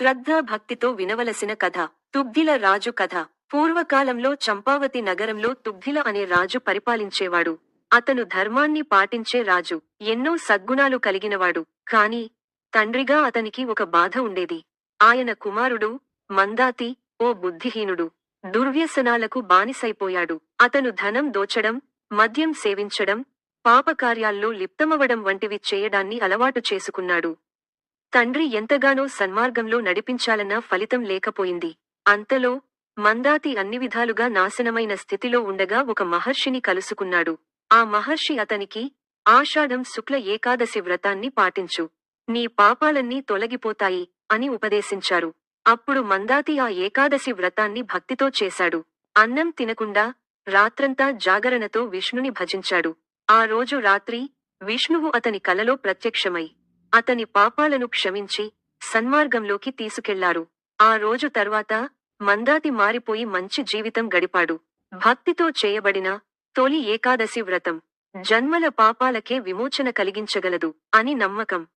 శ్రద్ధా భక్తితో వినవలసిన కథ తుగ్ధిల రాజు కథ. పూర్వకాలంలో చంపావతి నగరంలో తుగ్ధిల అనే రాజు పరిపాలించేవాడు. అతను ధర్మాన్ని పాటించే రాజు ఎన్నో సద్గుణాలు కలిగినవాడు. కాని తండ్రిగా అతనికి ఒక బాధ ఉండేది. ఆయన కుమారుడు మందాతి ఓ బుద్ధిహీనుడు. దుర్వ్యసనాలకు బానిసైపోయాడు. అతను ధనం దోచడం మద్యం సేవించడం పాపకార్యాల్లో లిప్తమవడం వంటివి చేయడాన్ని అలవాటు చేసుకున్నాడు. తండ్రి ఎంతగానో సన్మార్గంలో నడిపించాలన్న ఫలితం లేకపోయింది. అంతలో మందాతి అన్ని విధాలుగా నాశనమైన స్థితిలో ఉండగా ఒక మహర్షిని కలుసుకున్నాడు. ఆ మహర్షి అతనికి ఆషాఢం శుక్ల ఏకాదశి వ్రతాన్ని పాటించు. నీ పాపాలన్నీ తొలగిపోతాయి అని ఉపదేశించారు. అప్పుడు మందాతి ఆ ఏకాదశి వ్రతాన్ని భక్తితో చేశాడు. అన్నం తినకుండా రాత్రంతా జాగరణతో విష్ణుని భజించాడు. ఆ రోజు రాత్రి విష్ణువు అతని కలలో ప్రత్యక్షమై అతని పాపాలను క్షమించి సన్మార్గంలోకి తీసుకెళ్ళారు. ఆ రోజు తర్వాత మందాతి మారిపోయి మంచి జీవితం గడిపాడు. భక్తితో చేయబడిన తొలి ఏకాదశి వ్రతం జన్మల పాపాలకే విమోచన కలిగించగలదు అని నమ్మకం.